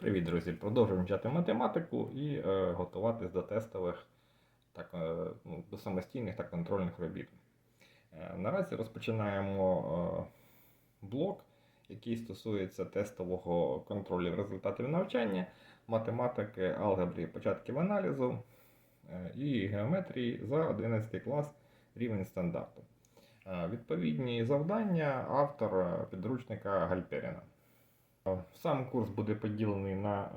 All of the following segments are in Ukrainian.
Привіт, друзі! Продовжуємо вчати математику і е, готуватись до тестових, так, е, ну, до самостійних та контрольних робіт. Е, наразі розпочинаємо е, блок, який стосується тестового контролю результатів навчання, математики, алгебри, початків аналізу е, і геометрії за 11 клас рівень стандарту. Е, відповідні завдання автор е, підручника Гальперіна. Сам курс буде поділений на е,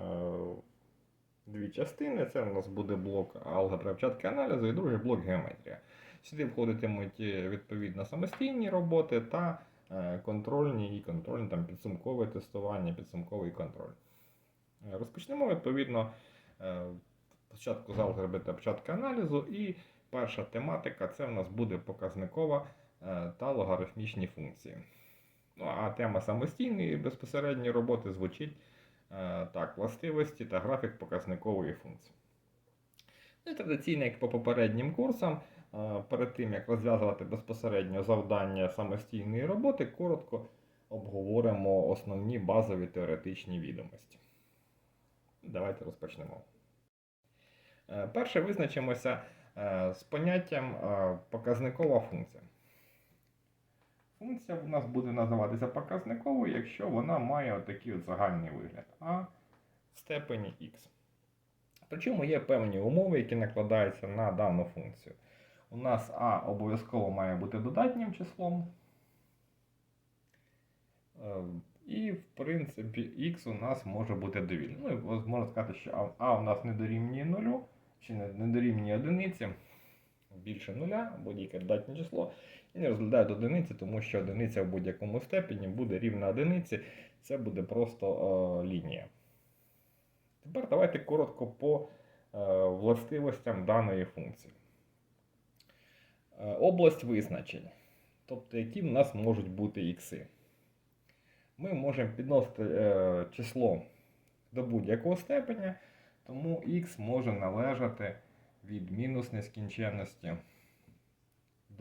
дві частини. Це у нас буде блок алгебра вчатки аналізу і другий блок геометрія. Сюди входитимуть е, відповідно самостійні роботи та е, контрольні і контрольні там, підсумкове тестування, підсумковий контроль. Е, Розпочнемо відповідно е, спочатку з алгебри та початку аналізу. І перша тематика це у нас буде показникова е, та логарифмічні функції. Ну, а тема самостійної безпосередньої роботи звучить е, так: властивості та графік показникової функції. Ну, і традиційно, як по попереднім курсам, е, перед тим як розв'язувати безпосередньо завдання самостійної роботи, коротко обговоримо основні базові теоретичні відомості. Давайте розпочнемо. Е, Перше визначимося з поняттям показникова функція. Функція у нас буде називатися показниковою, якщо вона має отакий от загальний вигляд А в степені х. Причому є певні умови, які накладаються на дану функцію. У нас А обов'язково має бути додатнім числом. Е, І, в принципі, х у нас може бути довільним. Ну, можна сказати, що А- у нас не дорівнює нулю, чи не дорівнює одиниці, більше нуля, будь-яке додатнє число. І не розглядаю до одиниці, тому що одиниця в будь-якому степені буде рівна одиниці, це буде просто е, лінія. Тепер давайте коротко по е, властивостям даної функції. Е, область визначень, тобто які в нас можуть бути ікси. Ми можемо підносити е, число до будь-якого степеня, тому х може належати від мінус нескінченності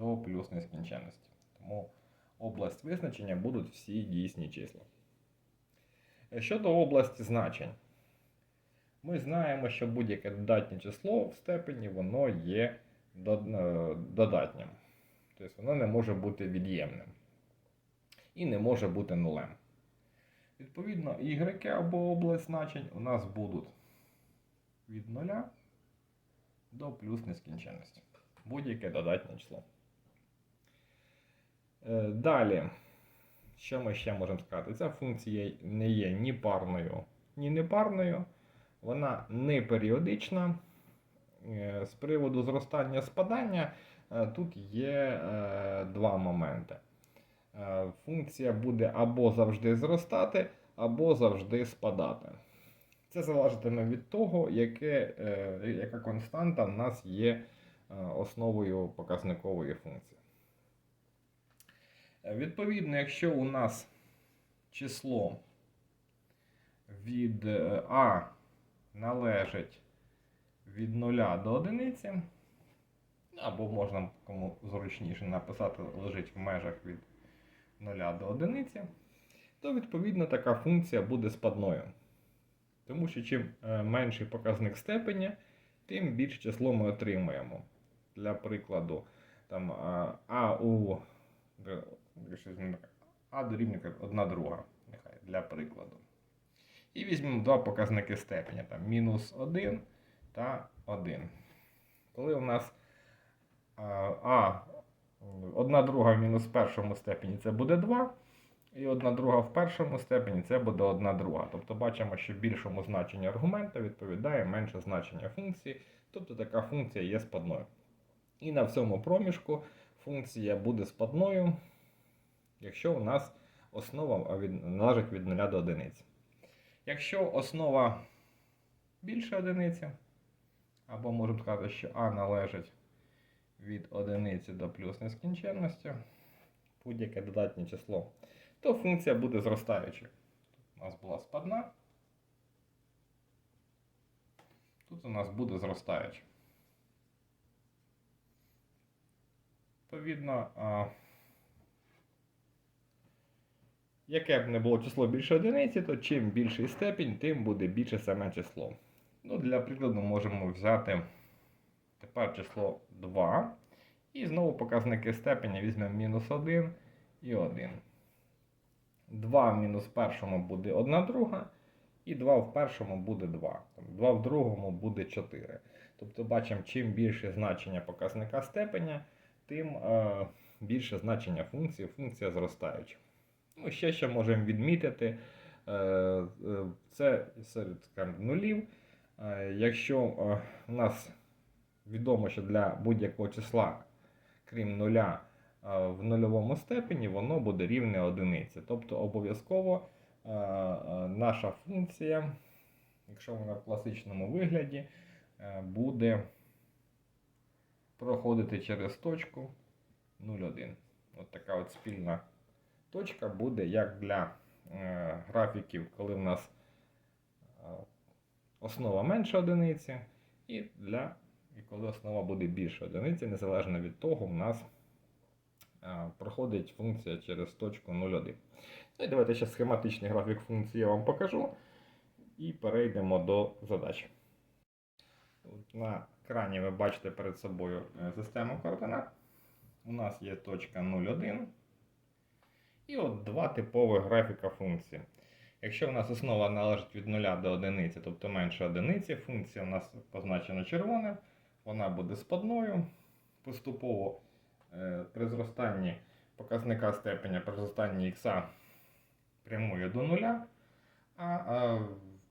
до плюс нескінченності. Тому область визначення будуть всі дійсні числа. Е, Щодо області значень, ми знаємо, що будь-яке додатнє число в степені воно є е, додатнім. Тобто воно не може бути від'ємним. І не може бути нулем. Відповідно, y або область значень у нас будуть від 0 до плюс нескінченності. Будь-яке додатнє число. Е, Далі, що ми ще можемо сказати? Ця функція не є ні парною, ні непарною. Вона не періодична. Е, З приводу зростання спадання е, тут є два моменти. Функція буде або завжди зростати, або завжди спадати. Це залежатиме від того, яке, яка константа в нас є основою показникової функції. Е, Відповідно, якщо у нас число від е, А належить від 0 до 1, або можна кому зручніше написати лежить в межах від 0 до 1, то відповідно така функція буде спадною. Тому що чим е, менший показник степеня, тим більше число ми отримуємо. Для прикладу, там а, а у якщо візьмемо а дорівнює 1 друга, нехай, для прикладу. І візьмемо два показники степеня, там мінус 1 та 1. Коли у нас а, а 1 друга в мінус першому степені це буде 2. І одна друга в першому степені це буде одна друга. Тобто бачимо, що більшому значенню аргумента відповідає менше значення функції, тобто така функція є спадною. І на всьому проміжку функція буде спадною, якщо у нас основа належить від 0 до 1. Якщо основа більше одиниці, або можемо сказати, що А належить від 1 до плюс нескінченності, будь-яке додатнє число, то функція буде зростаючою. Тут у нас була спадна. Тут у нас буде зростаюча. Відповідно, а, Яке б не було число більше одиниці, то чим більший степінь, тим буде більше саме число. Ну, для прикладу можемо взяти тепер число 2. І знову показники степеня візьмемо мінус 1 і 1. 2 в мінус першому буде 1 друга, і 2 в першому буде 2. 2 в другому буде 4. Тобто бачимо, чим більше значення показника степеня, тим е, більше значення функції, функція зростаюча. Ну, ще що можемо відмітити, е, е, це серед нулів. Е, Якщо у нас відомо, що для будь-якого числа, крім нуля, в нульовому степені воно буде рівне одиниці. Тобто обов'язково наша функція, якщо вона в класичному вигляді, буде проходити через точку 0,1. От така от спільна точка буде як для е, графіків, коли в нас е, основа менше одиниці, і для і коли основа буде більше одиниці, незалежно від того, у нас е, проходить функція через точку 0,1. Ну і давайте ще схематичний графік функції я вам покажу і перейдемо до задач. Тут на екрані ви бачите перед собою систему координат. У нас є точка 0,1. І от два типових графіка функції. Якщо в нас основа належить від 0 до 1, тобто менше одиниці, функція у нас позначена червоним, вона буде спадною. Поступово е, при зростанні показника степеня при зростанні х прямує до 0, а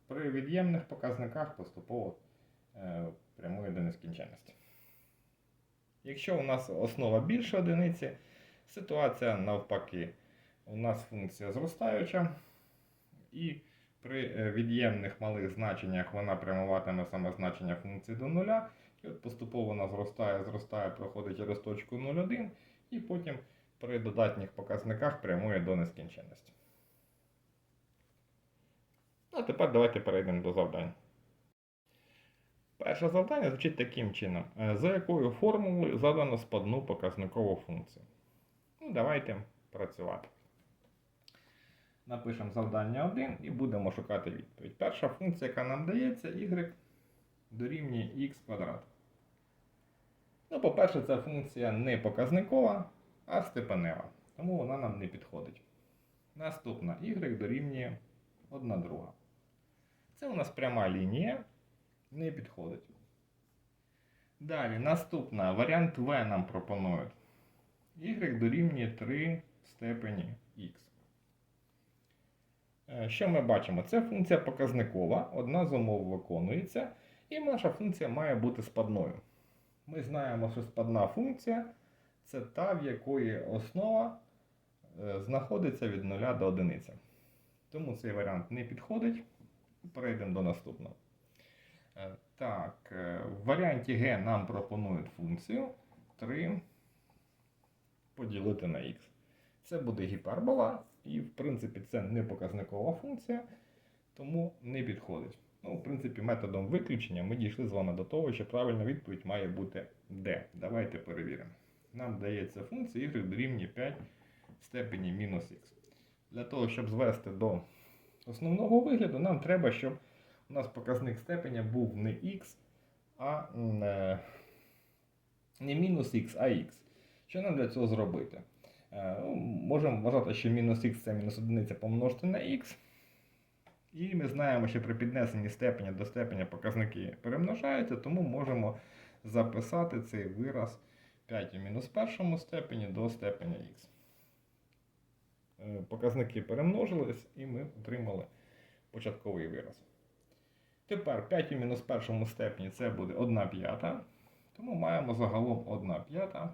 при від'ємних показниках поступово е, прямує до нескінченності. Якщо у нас основа більше одиниці, ситуація навпаки. У нас функція зростаюча, і при е, від'ємних малих значеннях вона прямуватиме саме значення функції до нуля. І от поступово вона зростає, зростає, проходить через точку 0,1, і потім при додатніх показниках прямує до нескінченності. А тепер давайте перейдемо до завдань. Перше завдання звучить таким чином: Е, за якою формулою задано спадну показникову функцію. Ну, давайте працювати. Напишемо завдання 1 і будемо шукати відповідь. Перша функція, яка нам дається, y дорівнює x квадрат. Ну, по-перше, ця функція не показникова, а степенева. Тому вона нам не підходить. Наступна y дорівнює 1 друга. Це у нас пряма лінія, не підходить. Далі, наступна варіант v нам пропонують. y дорівнює 3 в степені x. Е, Що ми бачимо? Це функція показникова, одна з умов виконується, і наша функція має бути спадною. Ми знаємо, що спадна функція це та, в якої основа е, знаходиться від 0 до 1. Тому цей варіант не підходить. Перейдемо до наступного. Е, Так, в варіанті g нам пропонують функцію 3 поділити на х. Це буде гіпербола, і, в принципі, це не показникова функція, тому не підходить. Ну, в принципі, методом виключення ми дійшли з вами до того, що правильна відповідь має бути d. Давайте перевіримо. Нам дається функція y дорівнює 5 в степені мінус х. Для того, щоб звести до основного вигляду, нам треба, щоб у нас показник степеня був не х, а не, не мінус х, а х. Що нам для цього зробити? Е, ну, Можемо вважати, що мінус х це мінус одиниця помножити на х. І ми знаємо, що при піднесенні степеня до степеня показники перемножаються, тому можемо записати цей вираз 5 у мінус першому степені до степеня х. Е, Показники перемножились і ми отримали початковий вираз. Тепер 5 у мінус першому степені це буде 1 п'ята. Тому маємо загалом 1 п'ята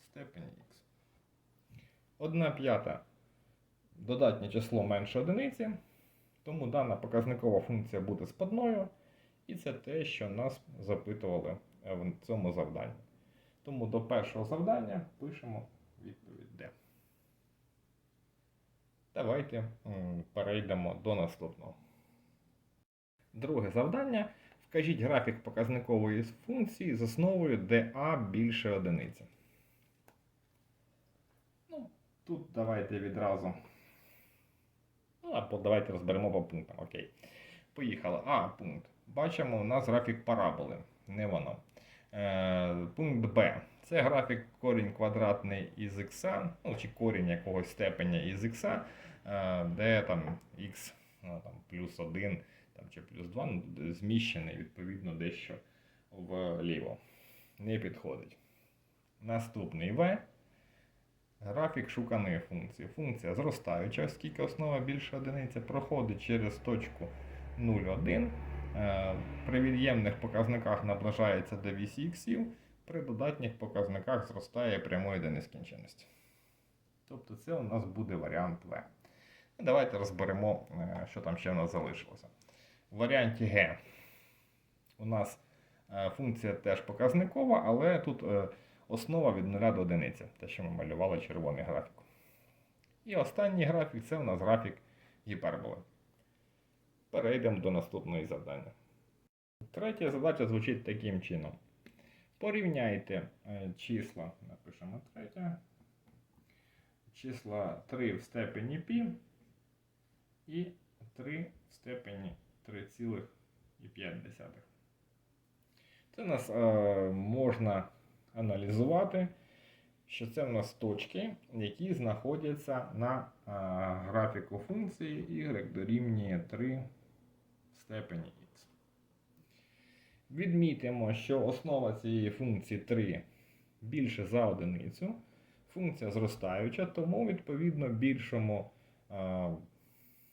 степені х. 1 п'ята додатнє число менше одиниці, тому дана показникова функція буде спадною, і це те, що нас запитували в цьому завданні. Тому до першого завдання пишемо відповідь D. Давайте перейдемо до наступного. Друге завдання. Вкажіть графік показникової функції з основою dA більше одиниці. Тут давайте відразу Ну, або давайте розберемо по пунктам. Окей. Поїхали. А, пункт. Бачимо, у нас графік параболи. Не воно. Е, пункт Б. Це графік корінь квадратний із х, ну, чи корінь якогось степеня із х, е, де там х ну, там, плюс 1 там, чи плюс 2 ну, зміщений відповідно дещо вліво. Не підходить. Наступний В. Графік шуканої функції. Функція зростаюча, оскільки основа більше одиниці проходить через точку 0,1. Е, При від'ємних показниках наближається до вісі іксів, при додатніх показниках зростає прямою до нескінченності. Тобто це у нас буде варіант В. Ну, Давайте розберемо, е, що там ще в нас залишилося. В варіанті Г у нас е, функція теж показникова, але тут основа від 0 до 1, те, що ми малювали червоний графік. І останній графік це у нас графік гіперболи. Перейдемо до наступної завдання. Третя задача звучить таким чином. Порівняйте е, числа, напишемо третє, числа 3 в степені π і 3 в степені 3,5. Це у нас е, можна аналізувати, що це в нас точки, які знаходяться на графіку функції y дорівнює 3 в степені х. Відмітимо, що основа цієї функції 3 більше за одиницю. Функція зростаюча, тому відповідно більшому е,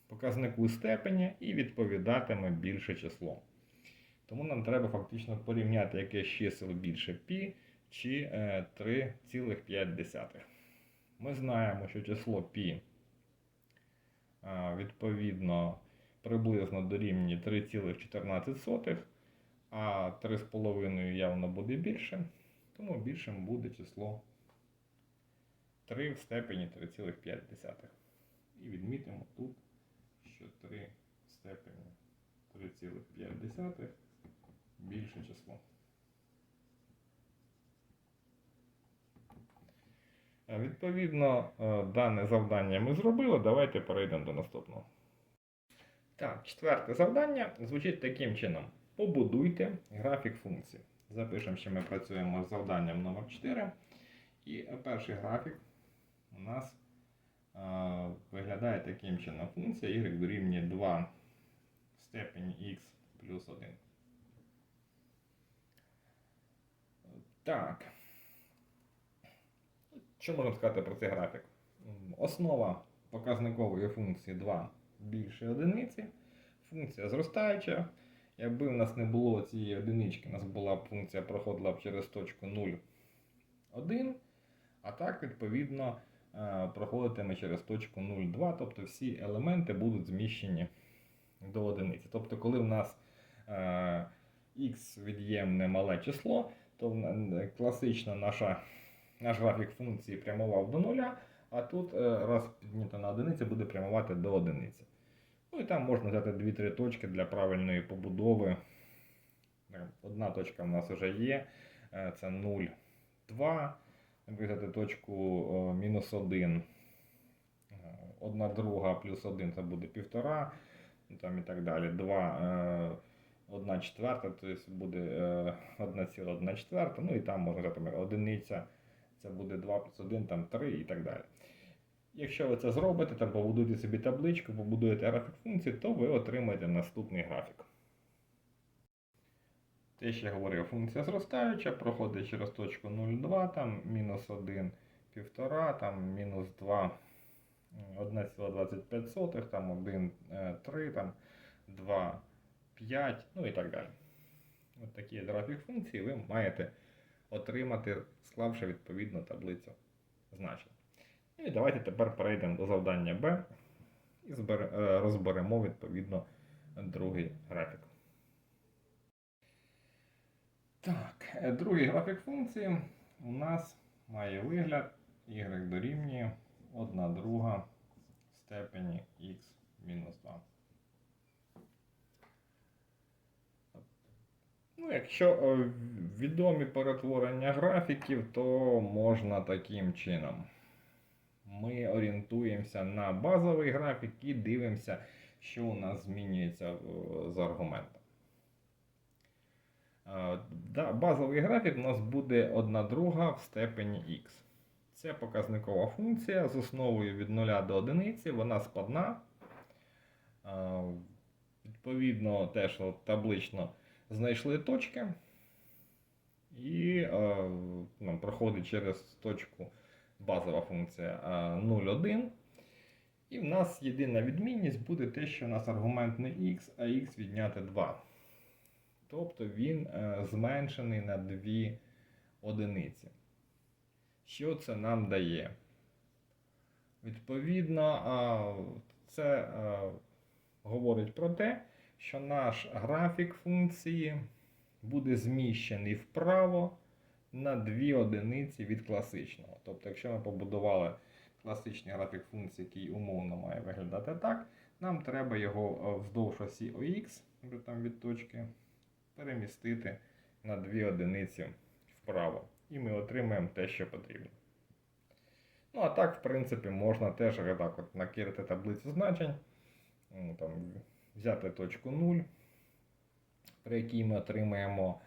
показнику степеня і відповідатиме більше число. Тому нам треба фактично порівняти яке з чисел більше π чи е, 3,5. Ми знаємо, що число π е, відповідно приблизно дорівнює 3,14, а 3,5 явно буде більше, тому більшим буде число 3 в степені 3,5. І відмітимо тут, що 3 в степені 3,5 більше число. Відповідно, е, дане завдання ми зробили. Давайте перейдемо до наступного. Так, четверте завдання звучить таким чином: побудуйте графік функцій. Запишемо, що ми працюємо з завданням номер 4. І перший графік у нас е, виглядає таким чином. Функція y дорівнює 2 в степені x плюс 1. Так. Що можна сказати про цей графік? Основа показникової функції 2 більше одиниці. Функція зростаюча. Якби у нас не було цієї одинички, у нас була б функція проходила б через точку 0, 1. А так, відповідно, е, проходитиме через точку 0,2, тобто всі елементи будуть зміщені до одиниці. Тобто, коли в нас е, х від'ємне мале число, то в на- класично наша, наш графік функції прямував до нуля, а тут е, раз піднято на одиниці буде прямувати до одиниці. Ну і там можна взяти 2-3 точки для правильної побудови. Одна точка в нас вже є, е, це 0, 2. Взяти точку е, мінус 1. Е, Одна друга плюс 1 це буде 1,5, ну, там і так далі. 2, 1 четверта, тобто буде е, 1,1 четверта, ну і там можна взяти одиниця, це буде 2 плюс 1, там 3 і так далі. Якщо ви це зробите, там побудуєте собі табличку, побудуєте графік функції, то ви отримаєте наступний графік. Те, що я говорив, функція зростаюча, проходить через точку 0,2, там мінус 1, 1,5, там мінус 2, 1,25, там 1, 3, там 2, 5, ну і так далі. От такий графік функції ви маєте отримати, склавши відповідну таблицю значень. Ну І давайте тепер перейдемо до завдання Б і е, розберемо відповідно другий графік. Так, е, другий графік функції у нас має вигляд y дорівнює 1 друга в степені x мінус 2. Ну, якщо е, відомі перетворення графіків, то можна таким чином. ми орієнтуємося на базовий графік і дивимося, що у нас змінюється е, з аргументом. Е, Базовий графік у нас буде 1 друга в степені х. Це показникова функція з основою від 0 до 1, вона складна. Е, Відповідно, теж от таблично знайшли точки. І е, ну, проходить через точку базова функція е, 0,1. І в нас єдина відмінність буде те, що у нас аргумент не x, а x відняти 2. Тобто він е, зменшений на 2 одиниці. Що це нам дає? Відповідно, е, це е, говорить про те, що наш графік функції буде зміщений вправо на 2 одиниці від класичного. Тобто, якщо ми побудували класичний графік функції, який умовно має виглядати так, нам треба його е, вздовж осі ОХ, там від точки, перемістити на 2 одиниці вправо. І ми отримаємо те, що потрібно. Ну, а так, в принципі, можна теж так от накидати таблицю значень, ну, там, взяти точку 0, при якій ми отримаємо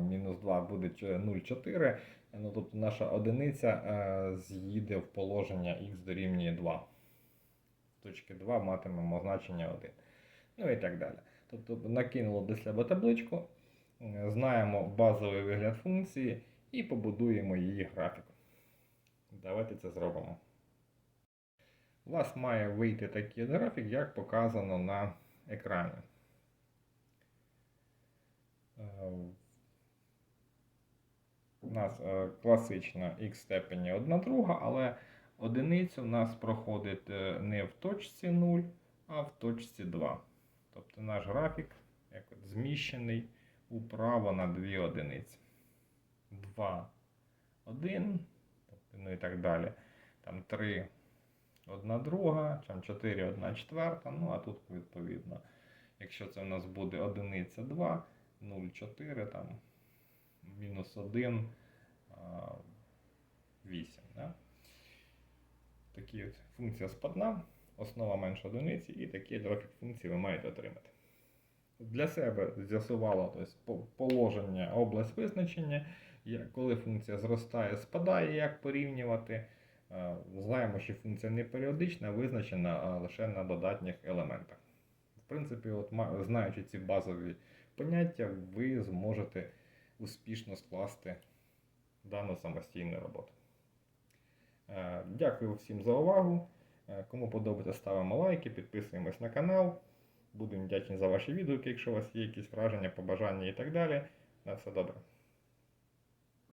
мінус 2 буде 0,4. Ну, тобто наша одиниця з'їде в положення х дорівнює 2. Точки 2 матимемо значення 1. Ну і так далі. Тобто накинули до себе табличку, е, знаємо базовий вигляд функції і побудуємо її графік. Давайте це зробимо. У вас має вийти такий графік, як показано на екрані. Е, У нас е, класична х степені 1 друга, але одиниця у нас проходить е, не в точці 0, а в точці 2. Тобто наш графік як от зміщений управо на 2 одиниці. 2, 1, тобто, ну і так далі. Там 3, 1 друга, там 4, 1 четверта. Ну а тут відповідно, якщо це у нас буде одиниця 2, 0, 4, там мінус 1, 8. Да? Такі от функція спадна, основа менше одиниці, і такий графік функції ви маєте отримати. Для себе з'ясувало тобто, положення, область визначення, коли функція зростає, спадає, як порівнювати. Знаємо, що функція не періодична, визначена а лише на додатніх елементах. В принципі, от, знаючи ці базові поняття, ви зможете успішно скласти дану самостійну роботу. Е, Дякую всім за увагу. Е, Кому подобається, ставимо лайки, підписуємось на канал. Будемо вдячні за ваші відгуки, якщо у вас є якісь враження, побажання і так далі. На все добре.